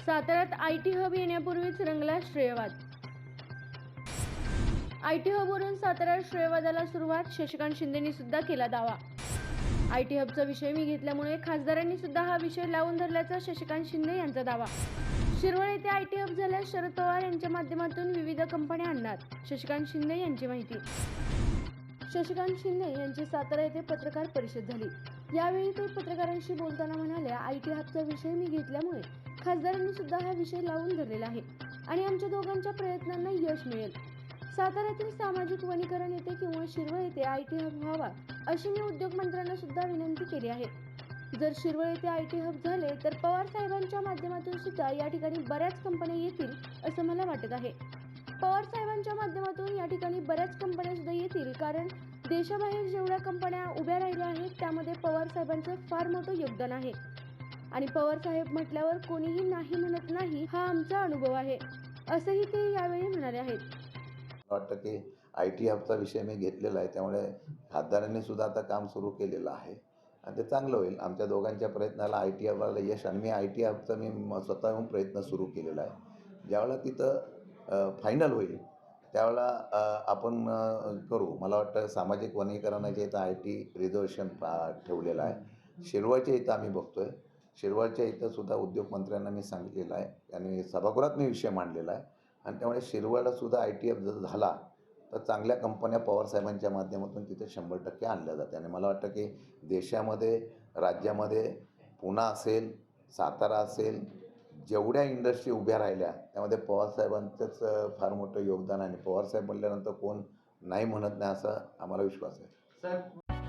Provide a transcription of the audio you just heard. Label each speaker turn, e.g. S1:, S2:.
S1: साताऱ्यात I T hub येण्यापूर्वीच रंगला श्रेयवाद. आय टी हबवरून साताऱ्यात श्रेयवादाला सुरुवात शशिकांत शिंदेनी सुद्धा केला दावा. आय टी हबचा विषय मी घेतल्यामुळे खासदारांनी सुद्धा हा विषय लावून धरल्याचा शशिकांत शिंदे यांचा दावा. शिरवळ येथे आय टी हब झाल्यास शरद पवार यांच्या माध्यमातून विविध कंपन्या आणणार शशिकांत शिंदे यांची माहिती. शशिकांत शिंदे यांची सातारा येथे पत्रकार परिषद झाली. यावेळी ते पत्रकारांशी बोलताना म्हणाल्या आय टी हबचा विषय मी घेतल्यामुळे खासदारांनी सुद्धा हा विषय लावून धरलेला आहे आणि आमच्या दोघांच्या प्रयत्नांना यश मिळेल. साताऱ्यातील सामाजिक वनीकरण येथे किंवा शिरवळ येथे आय टी हब व्हावा अशी मी उद्योग मंत्र्यांना सुद्धा विनंती केली आहे. जर शिरवळ येथे आय टी हब झाले तर पवार साहेबांच्या माध्यमातून सुद्धा या ठिकाणी बऱ्याच कंपन्या येतील असं मला वाटत आहे. पवार साहेबांच्या माध्यमातून या ठिकाणी बऱ्याच कंपन्या सुद्धा येतील कारण देशाबाहेर जेवढ्या कंपन्या उभ्या राहिल्या आहेत त्यामध्ये पवार साहेबांचं फार मोठं योगदान आहे. आणि पवार साहेब म्हटल्यावर कोणीही नाही म्हणत नाही हा आमचा अनुभव आहे. असंही ते यावेळी म्हणाले आहेत.
S2: वाटतं की आय टी हबचा विषय मी घेतलेला आहे त्यामुळे खासदारांनी सुद्धा आता काम सुरू केलेलं आहे. आणि ते चांगलं होईल. आमच्या दोघांच्या प्रयत्नाला आय टी हबला यश आणि मी आय टी हबचा मी स्वतःहून प्रयत्न सुरू केलेला आहे. ज्यावेळेला तिथं फायनल होईल त्यावेळेला आपण करू. मला वाटतं सामाजिक वनीकरणाच्या इथं आय टी रिझर्वेशन ठेवलेलं आहे. शिरवळच्या इथं आम्ही बघतो आहे शिरवळच्या इथं सुद्धा उद्योगमंत्र्यांना मी सांगितलेलं आहे. आणि सभागृहात मी विषय मांडलेला आहे. आणि त्यामुळे शिरवळला सुद्धा आय टी एफ जर झाला तर चांगल्या कंपन्या पवारसाहेबांच्या माध्यमातून तिथे शंभर टक्के आणल्या जाते आणि मला वाटतं की देशामध्ये राज्यामध्ये पुणा असेल सातारा असेल जेवढ्या इंडस्ट्री उभ्या राहिल्या त्यामध्ये पवारसाहेबांचंच फार मोठं योगदान आहे. आणि पवारसाहेब म्हणल्यानंतर कोण नाही म्हणत नाही असा आम्हाला विश्वास आहे.